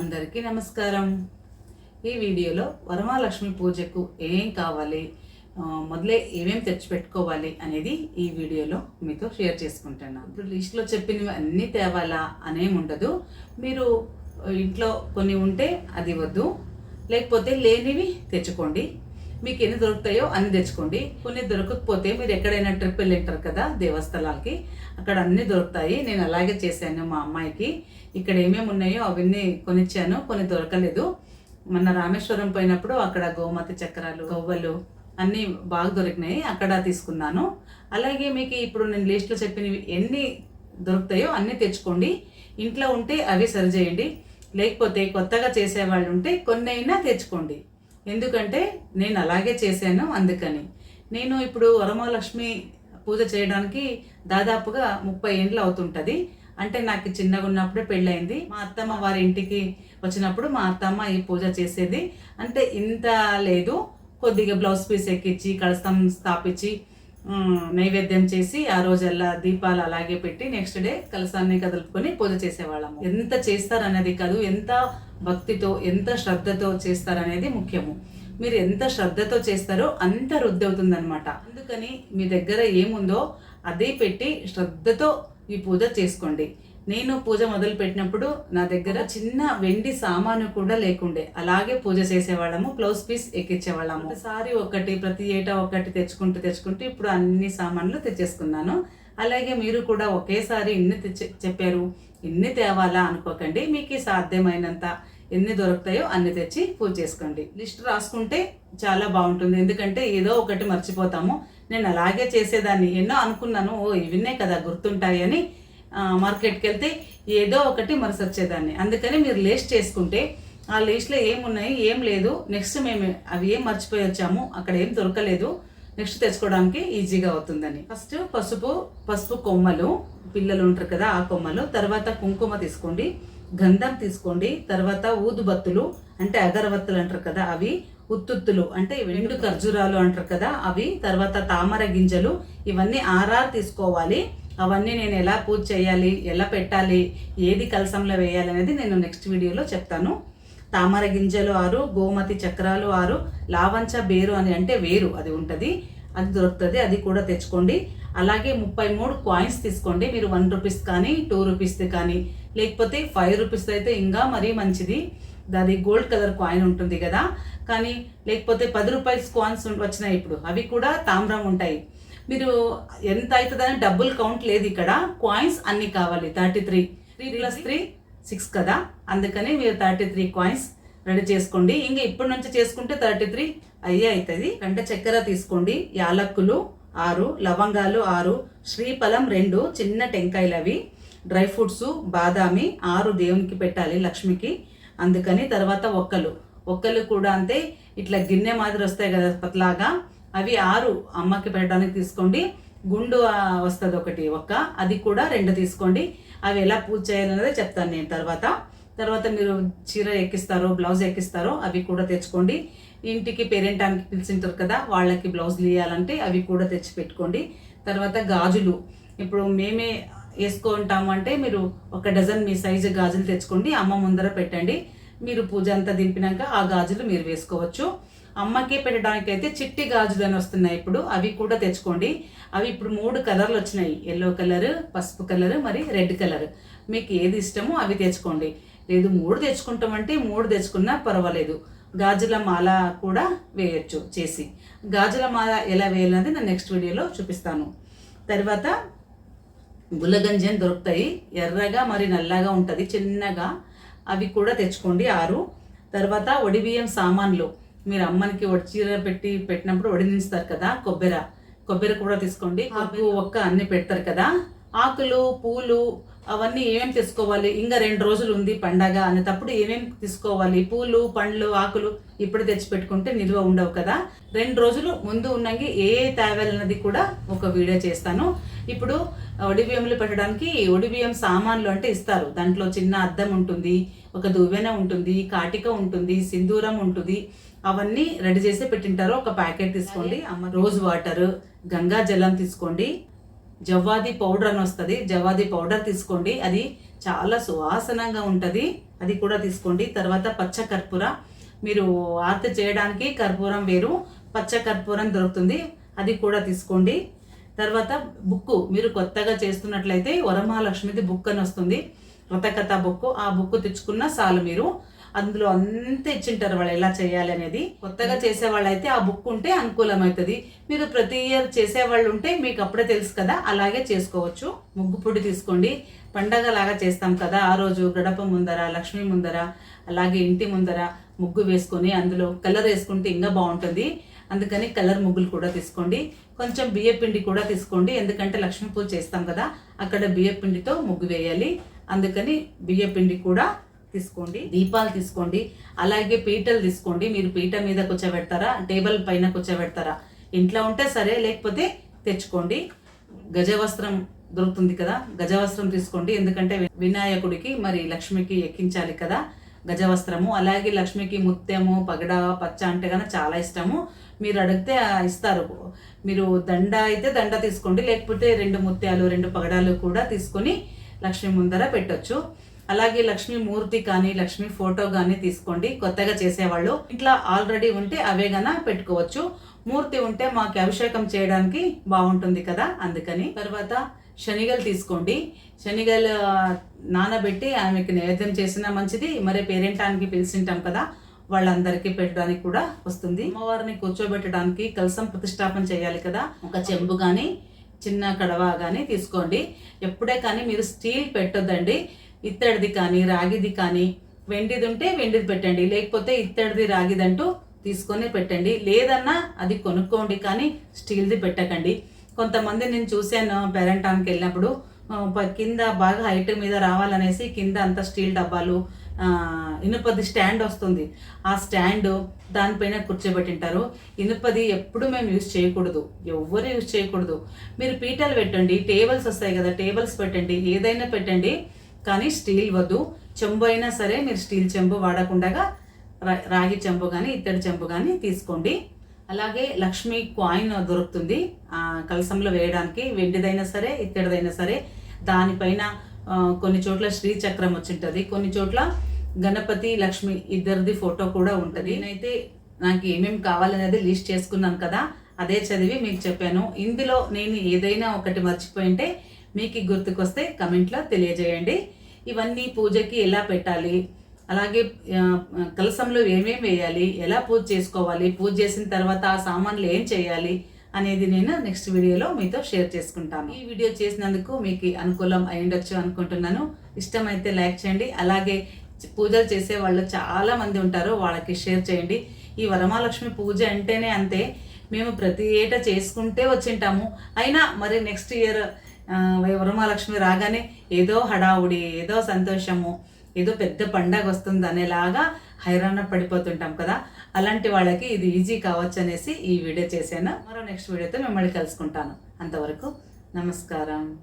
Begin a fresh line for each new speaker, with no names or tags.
అందరికీ నమస్కారం. ఈ వీడియోలో వరమాలక్ష్మి పూజకు ఏం కావాలి మొదలే ఏమేం తెచ్చిపెట్టుకోవాలి అనేది ఈ వీడియోలో మీతో షేర్ చేసుకుంటున్నాను ఇప్పుడు లిస్ట్లో చెప్పినవి అన్నీ తేవాలా అనేం ఉండదు. మీరు ఇంట్లో కొన్ని ఉంటే అది వద్దు. లేకపోతే లేనివి తెచ్చుకోండి. మీకు ఎన్ని దొరుకుతాయో అన్ని తెచ్చుకోండి. కొన్ని దొరకకపోతే మీరు ఎక్కడైనా ట్రిప్ వెళ్ళి ఉంటారు కదా దేవస్థలాలకి అక్కడ అన్ని దొరుకుతాయి. నేను అలాగే చేశాను మా అమ్మాయికి. ఇక్కడ ఏమేమి ఉన్నాయో అవన్నీ కొనిచ్చాను కొన్ని దొరకలేదు. మొన్న రామేశ్వరం పోయినప్పుడు అక్కడ గోమతి చక్రాలు గవ్వలు అన్నీ బాగా దొరికినాయి. అక్కడ తీసుకున్నాను. అలాగే మీకు ఇప్పుడు నేను లిస్ట్లో చెప్పినవి ఎన్ని దొరుకుతాయో అన్నీ తెచ్చుకోండి. ఇంట్లో ఉంటే అవి సరిచేయండి లేకపోతే కొత్తగా చేసేవాళ్ళు ఉంటే కొన్ని అయినా తెచ్చుకోండి. ఎందుకంటే నేను అలాగే చేశాను అందుకని. నేను ఇప్పుడు వరమహాలక్ష్మి పూజ చేయడానికి దాదాపుగా ముప్పై ఏండ్లు అవుతుంటుంది. అంటే నాకు చిన్నగా ఉన్నప్పుడే పెళ్ళయింది. మా అత్తమ్మ వారి ఇంటికి వచ్చినప్పుడు మా అత్తమ్మ ఈ పూజ చేసేది. అంటే ఇంత లేదు. కొద్దిగా బ్లౌజ్ పీస్ ఎక్కించి కలసం స్థాపించి నైవేద్యం చేసి ఆ రోజల్లా దీపాలు అలాగే పెట్టి నెక్స్ట్ డే కలసాన్ని కదులుకొని పూజ చేసేవాళ్ళము. ఎంత చేస్తారనేది కాదు. ఎంత భక్తితో ఎంత శ్రద్ధతో చేస్తారనేది ముఖ్యము. మీరు ఎంత శ్రద్ధతో చేస్తారో అంత రుద్దవుతుందనమాట అందుకని మీ దగ్గర ఏముందో అదే పెట్టి శ్రద్ధతో ఈ పూజ చేసుకోండి. నేను పూజ మొదలు పెట్టినప్పుడు నా దగ్గర చిన్న వెండి సామాను కూడా లేకుండే. అలాగే పూజ చేసేవాళ్ళము బ్లౌజ్ పీస్ ఎక్కించేవాళ్ళము ఒకసారి ఒకటి ప్రతి ఏటా ఒకటి తెచ్చుకుంటూ తెచ్చుకుంటూ ఇప్పుడు అన్ని సామాన్లు తెచ్చేసుకున్నాను. అలాగే మీరు కూడా ఒకేసారి ఇన్ని తెచ్చి చెప్పారు ఇన్ని తేవాలా అనుకోకండి. మీకు సాధ్యమైనంత ఎన్ని దొరుకుతాయో అన్ని తెచ్చి పూజ చేసుకోండి. లిస్ట్ రాసుకుంటే చాలా బాగుంటుంది. ఎందుకంటే ఏదో ఒకటి మర్చిపోతాము. నేను అలాగే చేసేదాన్ని. ఎన్నో అనుకున్నాను ఓ ఇవిన్నే కదా గుర్తుంటాయి అని మార్కెట్కి వెళ్తే ఏదో ఒకటి మరసొచ్చేదాన్ని. అందుకని మీరు లిస్ట్ చేసుకుంటే ఆ లిస్ట్లో ఏమున్నాయి ఏం లేదు. నెక్స్ట్ మేము అవి ఏం మర్చిపోయి వచ్చాము అక్కడ ఏం దొరకలేదు. నెక్స్ట్ తెచ్చుకోవడానికి ఈజీగా అవుతుందని. ఫస్ట్ పసుపు పసుపు కొమ్మలు పిల్లలు ఉంటారు కదా ఆ కొమ్మలు. తర్వాత కుంకుమ తీసుకోండి. గంధం తీసుకోండి. తర్వాత ఊదుబత్తులు అంటే అగరబత్తులు అంటారు కదా అవి. ఉత్తుత్తులు అంటే వెండు ఖర్జూరాలు అంటారు కదా అవి. తర్వాత తామర గింజలు ఇవన్నీ ఆర్ఆర్ తీసుకోవాలి. అవన్నీ నేను ఎలా పూజ చేయాలి ఎలా పెట్టాలి ఏది కలసంలో వేయాలి అనేది నేను నెక్స్ట్ వీడియోలో చెప్తాను. తామర గింజలు ఆరు గోమతి చక్రాలు ఆరు లావంచ బేరు అని అంటే వేరు అది ఉంటుంది. అది దొరుకుతుంది అది కూడా తెచ్చుకోండి. అలాగే ముప్పై మూడు కాయిన్స్ తీసుకోండి. మీరు వన్ రూపీస్ కానీ టూ రూపీస్ది కానీ లేకపోతే ఫైవ్ రూపీస్ అయితే ఇంకా మరీ మంచిది. అది గోల్డ్ కలర్ కాయిన్ ఉంటుంది కదా. కానీ లేకపోతే పది రూపాయల కాయిన్స్ వచ్చినాయి ఇప్పుడు. అవి కూడా తామ్రం ఉంటాయి. మీరు ఎంత అవుతుందని డబ్బులు కౌంట్ లేదు ఇక్కడ. కాయిన్స్ అన్ని కావాలి. Thirty three three plus three six కదా. అందుకని మీరు థర్టీ త్రీ కాయిన్స్ రెడీ చేసుకోండి. ఇంకా ఇప్పటి నుంచి చేసుకుంటే థర్టీ త్రీ అయ్యే అవుతుంది అంటే చక్కెర తీసుకోండి. యాలక్కులు ఆరు లవంగాలు ఆరు శ్రీఫలం రెండు చిన్న టెంకాయలు అవి డ్రై ఫ్రూట్స్ బాదామి ఆరు దేవునికి పెట్టాలి లక్ష్మికి. అందుకని తర్వాత ఒక్కలు. ఒక్కలు కూడా అంతే ఇట్లా గిన్నె మాదిరి వస్తాయి కదా పతలాగా అవి ఆరు అమ్మకి పెట్టడానికి తీసుకోండి. గుండు వస్తుంది ఒకటి ఒక్క. అది కూడా రెండు తీసుకోండి. అవి ఎలా పూజ చేయాలన్నదే చెప్తాను నేను తర్వాత. తర్వాత మీరు చీర ఎక్కిస్తారో బ్లౌజ్ ఎక్కిస్తారో అవి కూడా తెచ్చుకోండి. ఇంటికి పేరెంటానికి పిలిచింటారు కదా వాళ్ళకి బ్లౌజులు ఇవ్వాలంటే అవి కూడా తెచ్చి పెట్టుకోండి. తర్వాత గాజులు. ఇప్పుడు మేమే వేసుకుంటాము అంటే మీరు ఒక డజన్ మీ సైజు గాజులు తెచ్చుకోండి అమ్మ ముందర పెట్టండి. మీరు పూజ అంతా దింపినాక ఆ గాజులు మీరు వేసుకోవచ్చు. అమ్మకి పెట్టడానికి అయితే చిట్టి గాజులు అని వస్తున్నాయి ఇప్పుడు అవి కూడా తెచ్చుకోండి. అవి ఇప్పుడు మూడు కలర్లు వచ్చినాయి. ఎల్లో కలర్ పసుపు కలర్ మరి రెడ్ కలర్. మీకు ఏది ఇష్టమో అవి తెచ్చుకోండి. లేదు మూడు తెచ్చుకుంటామంటే మూడు తెచ్చుకున్నా పర్వాలేదు. గాజుల మాల కూడా వేయొచ్చు చేసి. గాజుల మాల ఎలా వేయాలన్నది నేను నెక్స్ట్ వీడియోలో చూపిస్తాను. తర్వాత గుల్లగంజి దొరుకుతాయి. ఎర్రగా మరి నల్లగా ఉంటుంది చిన్నగా. అవి కూడా తెచ్చుకోండి ఆరు. తర్వాత ఒడిబియ్యం సామాన్లు. మీరు అమ్మనికి ఒడి చీర పెట్టి పెట్టినప్పుడు వడినిస్తారు కదా కొబ్బెర. కొబ్బరి కూడా తీసుకోండి. ఆకు ఒక్క అన్ని పెడతారు కదా. ఆకులు పూలు అవన్నీ ఏమేమి తీసుకోవాలి? ఇంకా రెండు రోజులు ఉంది పండగ అనేటప్పుడు ఏమేమి తీసుకోవాలి? పూలు పండ్లు ఆకులు ఇప్పుడు తెచ్చి పెట్టుకుంటే నిల్వ ఉండవు కదా. రెండు రోజులు ముందు ఉన్నంగి ఏ తేవాలన్నది కూడా ఒక వీడియో చేస్తాను. ఇప్పుడు ఒడిబియ్యంలో పెట్టడానికి ఒడిబియ్యం సామాన్లు అంటే ఇస్తారు. దాంట్లో చిన్న అద్దం ఉంటుంది ఒక దువ్వెన ఉంటుంది కాటిక ఉంటుంది సింధూరం ఉంటుంది. అవన్నీ రెడీ చేసి పెట్టింటారు. ఒక ప్యాకెట్ తీసుకోండి. అమ్మ రోజ్ వాటర్ గంగా జలం తీసుకోండి. జవ్వాది పౌడర్ అని వస్తుంది. జవ్వాది పౌడర్ తీసుకోండి. అది చాలా సువాసనంగా ఉంటుంది. అది కూడా తీసుకోండి. తర్వాత పచ్చ కర్పూర. మీరు ఆర్తి చేయడానికి కర్పూరం వేరు పచ్చ కర్పూరం దొరుకుతుంది. అది కూడా తీసుకోండి. తర్వాత బుక్కు. మీరు కొత్తగా చేస్తున్నట్లయితే వరమహాలక్ష్మిది బుక్ అని వస్తుంది. వ్రతకథ బుక్ ఆ బుక్ తెచ్చుకున్న చాలు మీరు. అందులో అంతా ఇచ్చింటారు వాళ్ళు ఎలా చేయాలి అనేది. కొత్తగా చేసే వాళ్ళైతే ఆ బుక్ ఉంటే అనుకూలమవుతుంది. మీరు ప్రతి ఇయర్ చేసేవాళ్ళు ఉంటే మీకు అప్పుడే తెలుసు కదా అలాగే చేసుకోవచ్చు. ముగ్గు పొడి తీసుకోండి. పండగ లాగా చేస్తాం కదా ఆ రోజు గడప ముందర లక్ష్మి ముందర అలాగే ఇంటి ముందర ముగ్గు వేసుకొని అందులో కలర్ వేసుకుంటే ఇంకా బాగుంటుంది. అందుకని కలర్ ముగ్గులు కూడా తీసుకోండి. కొంచెం బియ్య పిండి కూడా తీసుకోండి. ఎందుకంటే లక్ష్మీ పూజ చేస్తాం కదా అక్కడ బియ్య పిండితో ముగ్గు వేయాలి. అందుకని బియ్య పిండి కూడా తీసుకోండి. దీపాలు తీసుకోండి. అలాగే పీటలు తీసుకోండి. మీరు పీట మీద కూర్చోబెడతారా? టేబుల్ పైన కూర్చోబెడతారా? ఇంట్లో ఉంటే సరే లేకపోతే తెచ్చుకోండి. గజవస్త్రం దొరుకుతుంది కదా గజవస్త్రం తీసుకోండి. ఎందుకంటే వినాయకుడికి మరి లక్ష్మికి ఎక్కించాలి కదా గజవస్త్రము. అలాగే లక్ష్మికి ముత్యము పగడ పచ్చ అంటే కనుక చాలా ఇష్టము. మీరు అడిగితే ఇస్తారు. మీరు దండ అయితే దండ తీసుకోండి. లేకపోతే రెండు ముత్యాలు రెండు పగడాలు కూడా తీసుకొని లక్ష్మి ముందర పెట్టొచ్చు. అలాగే లక్ష్మీ మూర్తి కానీ లక్ష్మీ ఫోటో కానీ తీసుకోండి. కొత్తగా చేసేవాళ్ళు. ఇట్లా ఆల్రెడీ ఉంటే అవే గన పెట్టుకోవచ్చు. మూర్తి ఉంటే మాకు అభిషేకం చేయడానికి బాగుంటుంది కదా అందుకని. తర్వాత శనిగలు తీసుకోండి. శనిగలు నానబెట్టి ఆమెకి నైవేద్యం చేసినా మంచిది. మరి పేరెంటానికి పిలిచింటాం కదా వాళ్ళందరికీ పెట్టడానికి కూడా వస్తుంది. అమ్మవారిని కూర్చోబెట్టడానికి కలసం ప్రతిష్టాపన చేయాలి కదా. ఒక చెంబు కానీ చిన్న కడవ కానీ తీసుకోండి. ఎప్పుడే కానీ మీరు స్టీల్ పెట్టొద్దండి. ఇత్తడిది కానీ రాగిది కానీ వెండిది ఉంటే వెండిది పెట్టండి. లేకపోతే ఇత్తడిది రాగిది అంటూ తీసుకొని పెట్టండి. లేదన్నా అది కొనుక్కోండి కానీ స్టీల్ది పెట్టకండి. కొంతమంది నేను చూశాను పేరెంటానికి వెళ్ళినప్పుడు కింద బాగా హైట్ మీద రావాలనేసి కింద అంత స్టీల్ డబ్బాలు ఇనుపది స్టాండ్ వస్తుంది. ఆ స్టాండ్ దానిపైన కూర్చోబెట్టింటారు. ఇనుపది ఎప్పుడు మేము యూజ్ చేయకూడదు. ఎవ్వరు యూజ్ చేయకూడదు. మీరు పీటలు పెట్టండి. టేబుల్స్ వస్తాయి కదా టేబుల్స్ పెట్టండి. ఏదైనా పెట్టండి. కానీ స్టీల్ వద్దు. చెంబు అయినా సరే మీరు స్టీల్ చెంబు వాడకుండా రా- రాగి చెంబు కానీ ఇత్తడి చెంబు కానీ తీసుకోండి. అలాగే లక్ష్మీ కాయిన్ దొరుకుతుంది. ఆ, కలసంలో వేయడానికి వెండిదైనా సరే ఇత్తడిదైనా సరే దానిపైన కొన్ని చోట్ల శ్రీచక్రం వచ్చింటుంది. కొన్ని చోట్ల గణపతి లక్ష్మి ఇద్దరిది ఫోటో కూడా ఉంటుంది. నేనైతే నాకు ఏమేమి కావాలనేది లిస్ట్ చేసుకున్నాను కదా అదే చదివి మీకు చెప్పాను. ఇందులో నేను ఏదైనా ఒకటి మర్చిపోయింటే మీకు గుర్తుకొస్తే కమెంట్లో తెలియజేయండి. ఇవన్నీ పూజకి ఎలా పెట్టాలి? అలాగే కలసంలో ఏమేమి వేయాలి? ఎలా పూజ చేసుకోవాలి? పూజ చేసిన తర్వాత ఆ సామాన్లు ఏం చేయాలి? అనేది నేను నెక్స్ట్ వీడియోలో మీతో షేర్ చేసుకుంటాను. ఈ వీడియో చేసినందుకు మీకు అనుకూలం అయి ఉండొచ్చు అనుకుంటున్నాను. ఇష్టమైతే లైక్ చేయండి. అలాగే పూజలు చేసే వాళ్ళు చాలా మంది ఉంటారు. వాళ్ళకి షేర్ చేయండి. ఈ వరమహాలక్ష్మి పూజ అంటేనే అంతే. మేము ప్రతి ఏటా చేసుకుంటే వచ్చింటాము. అయినా మరి నెక్స్ట్ ఇయర్ వరమహాలక్ష్మి రాగానే ఏదో హడావుడి ఏదో సంతోషము ఏదో పెద్ద పండగ వస్తుంది అనేలాగా హైరాణ పడిపోతుంటాం కదా. అలాంటి వాళ్ళకి ఇది ఈజీ కావచ్చు అనేసి ఈ వీడియో చేశాను. మరో నెక్స్ట్ వీడియోతో మిమ్మల్ని కలుసుకుంటాను. అంతవరకు నమస్కారం.